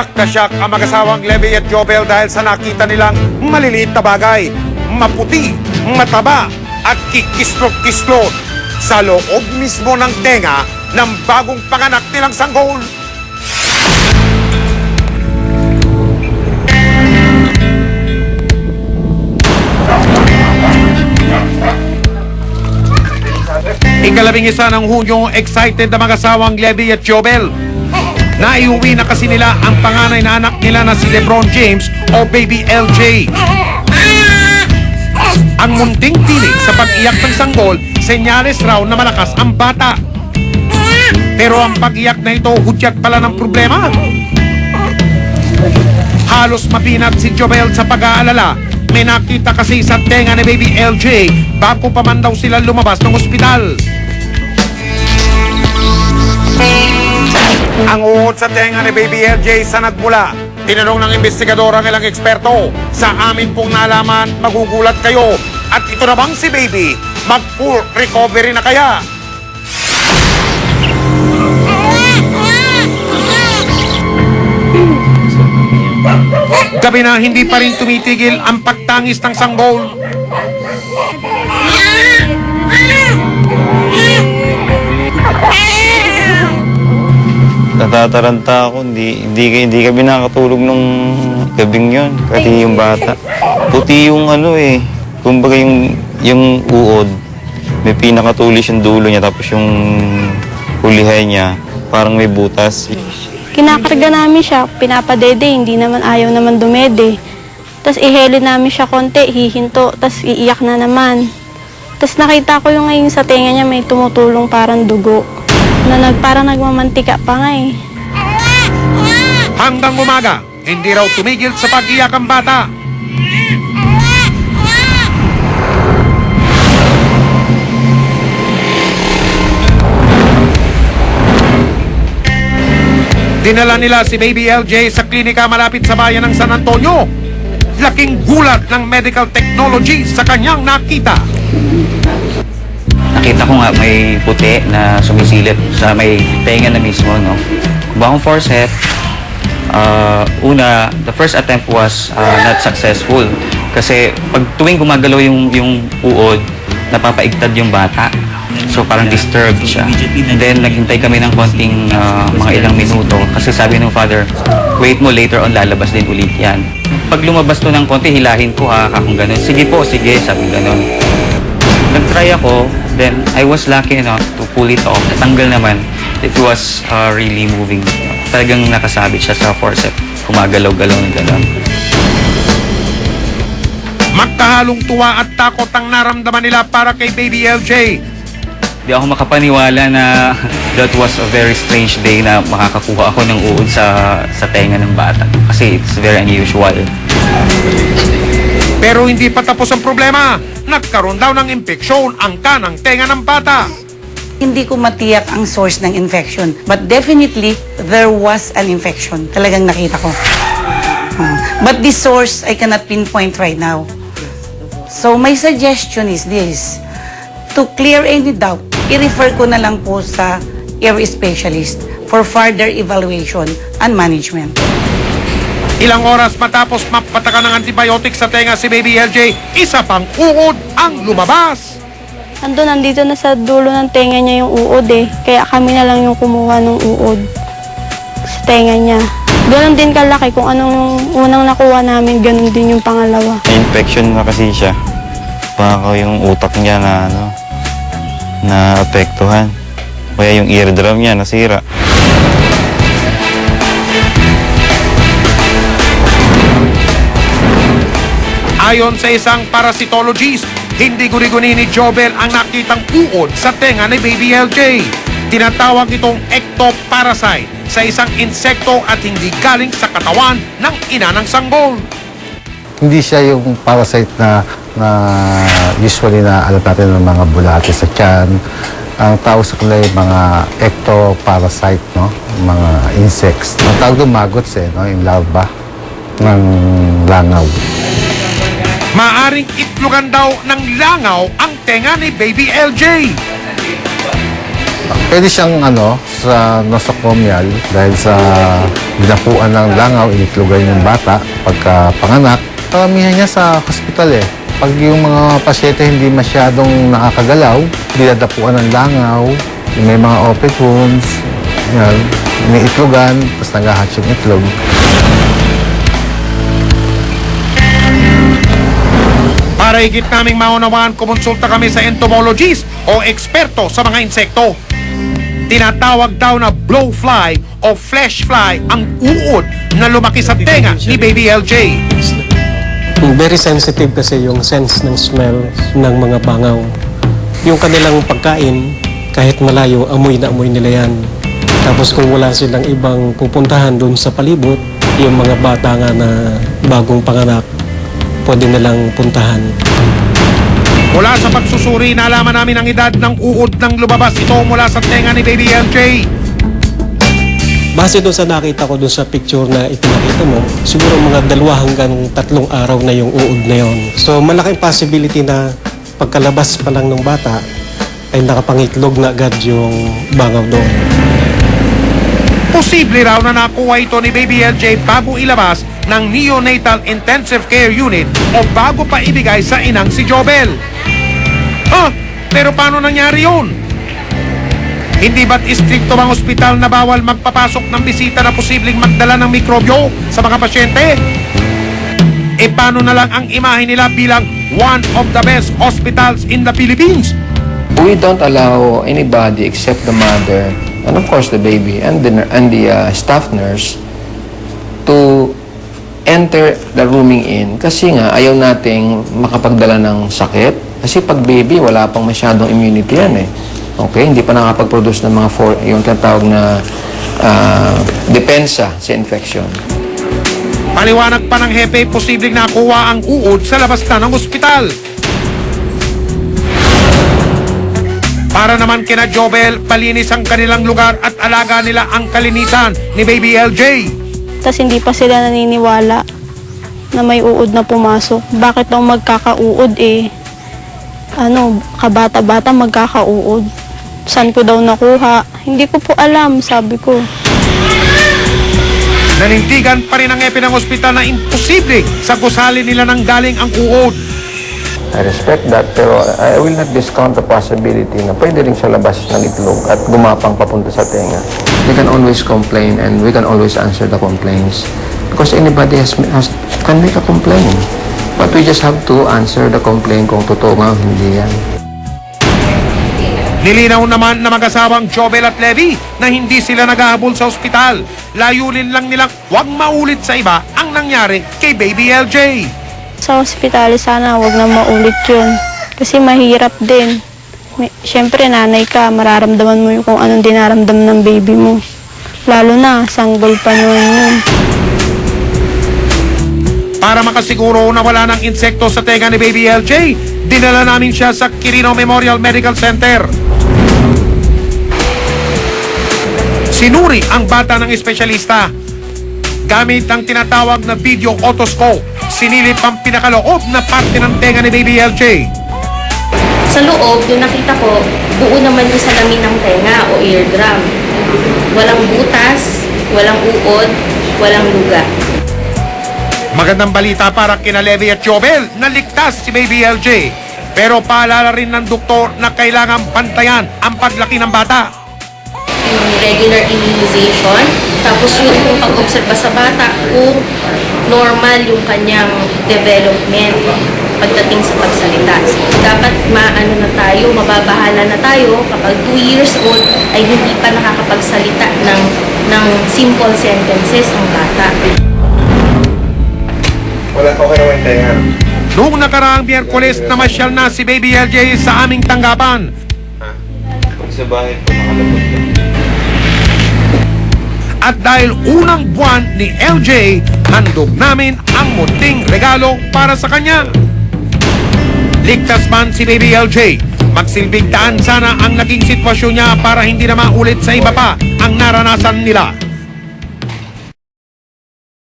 Shock na shock ang mag-asawang Levy at Jobel dahil sa nakita nilang maliliit na bagay, maputi, mataba at kikislot-kislot sa loob mismo ng tenga ng bagong panganak nilang sanggol. Ikalabing isa ng Hunyo, excited na mag-asawang Levy at Jobel. Naiuwi na kasi nila ang panganay na anak nila na si Lebron James o Baby LJ. Ang munting tinig sa pag-iyak ng sanggol, senyales raw na malakas ang bata. Pero ang pag-iyak na ito, hudyat pala ng problema. Halos mapinat si Jobel sa pag-aalala. May nakita kasi sa tenga ni Baby LJ bago pa man daw sila lumabas ng ospital. Ang uod sa tenga ni Baby LJ sa nagmula. Tinanong ng investigador ang ilang eksperto. Sa amin pong nalaman, magugulat kayo. At ito namang si Baby, mag-full recovery na kaya. Gabi na hindi pa rin tumitigil ang pagtangis ng sanggol. Natataranta ako, hindi, hindi, hindi kami nakatulog nung gabing yon Kasi yung bata. Puti yung ano eh, kumbaga yung, yung uod, may pinakatulis yung dulo niya, tapos yung hulihay niya, parang may butas. Kinakarga namin siya, pinapadede, hindi naman ayaw naman dumede. Tapos iheli namin siya konti, hihinto, tapos iiyak na naman. Tapos nakita ko yung ngayon sa tenga niya may tumutulong parang dugo. Na nag, parang nagmamantika pa nga eh. Hanggang umaga, hindi raw tumigil sa pag-iyak ang bata. Dinala nila si Baby LJ sa klinika malapit sa bayan ng San Antonio. Laking gulat ng medical technology sa kanyang nakita. Nakita ko nga may puti na sumisilip sa may tenga na mismo, no? Buong forceps, uh, una, the first attempt was uh, not successful. Kasi pag tuwing gumagalaw yung, yung uod, napapaigtad yung bata. So parang disturbed siya. And then naghintay kami ng konting uh, mga ilang minuto kasi sabi ng father, wait mo later on lalabas din ulit yan. Pag lumabas to ng konti, hilahin ko ha, kung ganun. Sige po, sige, sabi ganun. Nag-try ako, then I was lucky enough pull it off. Natanggal naman. It was uh, really moving. Talagang nakasabit siya sa forceps. Kumagalaw-galaw ng gano'n. Magkahalong tuwa at takot ang naramdaman nila para kay Baby LJ. Di ako makapaniwala na that was a very strange day na makakakuha ako ng uod sa, sa tenga ng bata. Kasi it's very unusual. Pero hindi pa tapos ang problema. Nagkaroon daw ng impeksyon ang kanang tenga ng bata. Hindi ko matiyak ang source ng infection. But definitely, there was an infection. Talagang nakita ko. Ah, but the source, I cannot pinpoint right now. So my suggestion is this. To clear any doubt, i-refer ko na lang po sa ear specialist for further evaluation and management. Ilang oras matapos mapataka ng antibiotic sa tenga si Baby LJ, isa pang uod ang lumabas. Ando, nandito na sa dulo ng tenga niya yung uod eh. Kaya kami na lang yung kumuha ng uod sa tenga niya. Ganon din kalaki kung anong unang nakuha namin, ganon din yung pangalawa. May infection na kasi siya. Baka yung utak niya na ano, na apektuhan. Kaya yung eardrum niya nasira. Ayon sa isang parasitologist, hindi guni-guni ni Jobel ang nakitang uod sa tenga ni Baby LJ. Tinatawag itong ectoparasite sa isang insekto at hindi galing sa katawan ng ina ng sanggol. hindi siya yung parasite na na usually na alam natin ng mga bulate sa tiyan. Ang tawag sa kanila yung mga ectoparasite, no? Mga insects. Ang tawag doon maggots eh, no? Yung larva ng langaw. Maaring itlogan daw ng langaw ang tenga ni Baby LJ. Pwede siyang ano, sa nosocomial dahil sa dinapuan ng langaw, initlugan yung bata pagka panganak. Karamihan niya sa hospital eh. Pag yung mga pasyente hindi masyadong nakakagalaw, dinadapuan ng langaw, may mga open wounds, yan, iniitlogan, tapos nag-hatch yung itlog. Para higit naming maunawaan, kumonsulta kami sa entomologist o eksperto sa mga insekto. Tinatawag daw na blowfly o flesh fly ang uod na lumaki sa tenga ni Baby LJ. Very sensitive kasi yung sense ng smell ng mga bangaw. Yung kanilang pagkain, kahit malayo, amoy na amoy nila yan. Tapos kung wala silang ibang pupuntahan doon sa palibot, yung mga bata nga na bagong panganak, pwede nilang puntahan. Mula sa pagsusuri, nalaman namin ang edad ng uod nang lumabas ito mula sa tenga ni Baby LJ. Base doon sa nakita ko doon sa picture na ipinakita mo, siguro mga dalawa hanggang tatlong araw na yung uod na yon. So malaking possibility na pagkalabas pa lang ng bata, ay nakapangitlog na agad yung bangaw doon. Posible raw na nakuha ito ni Baby LJ bago ilabas ng Neonatal Intensive Care Unit o bago pa ibigay sa inang si Jobel. Ha? Pero paano nangyari yun? Hindi ba't istrikto bang ospital na bawal magpapasok ng bisita na posibleng magdala ng mikrobyo sa mga pasyente? E paano na lang ang imahe nila bilang one of the best hospitals in the Philippines? We don't allow anybody except the mother and of course the baby and the, and the uh, staff nurse to enter the rooming in kasi nga ayaw nating makapagdala ng sakit kasi pag baby wala pang masyadong immunity yan eh. Okay, hindi pa nakapag-produce ng mga for, yung tinatawag na uh, depensa sa infection. Paliwanag pa ng hepe, posibleng nakuha ang uod sa labas na ng ospital. Para naman kina Jobel, palinis ang kanilang lugar at alaga nila ang kalinisan ni Baby LJ. Tapos hindi pa sila naniniwala na may uod na pumasok. Bakit daw magkakauod eh? Ano, kabata-bata magkakauod. Saan ko daw nakuha? Hindi ko po alam, sabi ko. Nanindigan pa rin ang epe ng ospital na imposible sa gusali nila nang galing ang uod. I respect that, pero I will not discount the possibility na pwede rin sa labas ng itlog at gumapang papunta sa tenga. We can always complain and we can always answer the complaints because anybody has, has can make a complaint. But we just have to answer the complaint kung totoo nga o hindi yan. Nilinaw naman na mag-asawang Jobel at Levi na hindi sila naghahabol sa ospital. Layunin lang nilang huwag maulit sa iba ang nangyari kay Baby LJ. Sa ospital, sana wag na maulit yun. Kasi mahirap din. Siyempre, nanay ka, mararamdaman mo yung kung anong dinaramdam ng baby mo. Lalo na, sanggol pa yun yun. Para makasiguro na wala ng insekto sa tenga ni Baby LJ, dinala namin siya sa Quirino Memorial Medical Center. Sinuri ang bata ng espesyalista. Gamit ang tinatawag na video otoscope, sinilip ang pinakaloob na parte ng tenga ni Baby LJ. Sa loob, yung nakita ko, buo naman yung salamin ng tenga o eardrum. Walang butas, walang uod, walang luga. Magandang balita para kina Levi at Jobel na ligtas si Baby LJ. Pero paalala rin ng doktor na kailangan bantayan ang paglaki ng bata. Yung regular immunization, tapos yung, pag-obserba sa bata kung normal yung kanyang development pagdating sa pagsalita. Dapat maano na tayo, mababahala na tayo kapag 2 years old ay hindi pa nakakapagsalita ng, ng simple sentences ang bata. Noong nakaraang Miyerkules, namasyal na si Baby LJ sa aming tanggapan. Pag sa bahay ka. At dahil unang buwan ni LJ, handog namin ang munting regalo para sa kanya. Ligtas man si Baby LJ. Magsilbing daan sana ang naging sitwasyon niya para hindi na maulit sa iba pa ang naranasan nila.